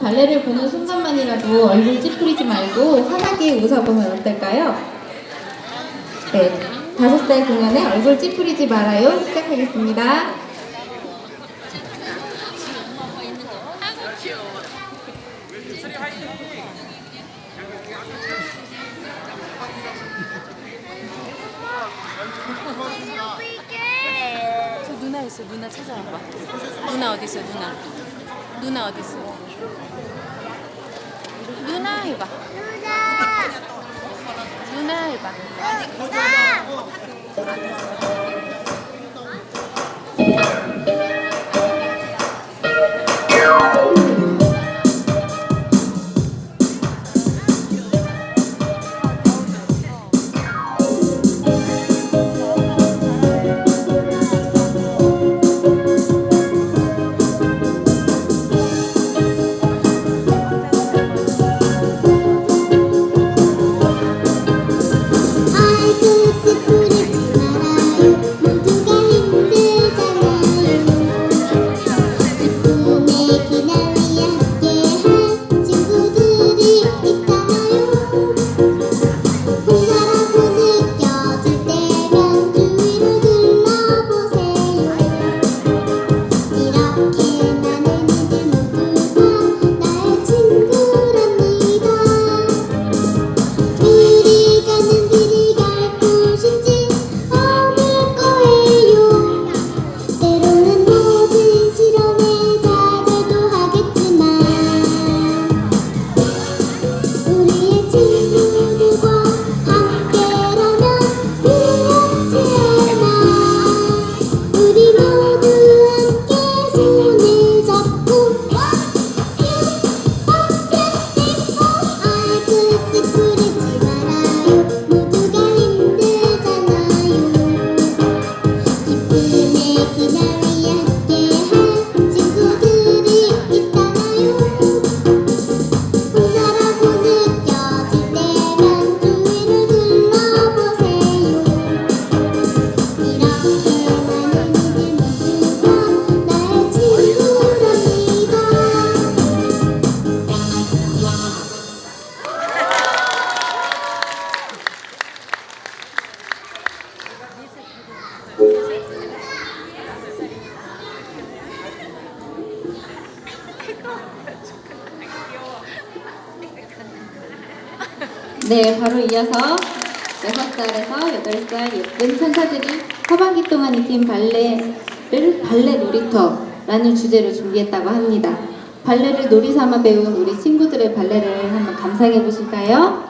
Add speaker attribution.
Speaker 1: 발레를 보는 순간만이라도 얼굴 찌푸리지 말고 환하게 웃어보면 어떨까요? 네, 다섯 살 공연에 얼굴 찌푸리지 말아요. 시작하겠습니다.
Speaker 2: 저 누나 있어 누나 찾아와봐 누나 어디 있어 누나 누나 어디 있어 누나 해봐 누나 해봐
Speaker 3: 아이 우리
Speaker 1: 네, 바로 이어서 6살에서 8살 예쁜 천사들이 하반기 동안 익힌 발레를 발레 놀이터라는 주제로 준비했다고 합니다. 발레를 놀이 삼아 배운 우리 친구들의 발레를 한번 감상해 보실까요?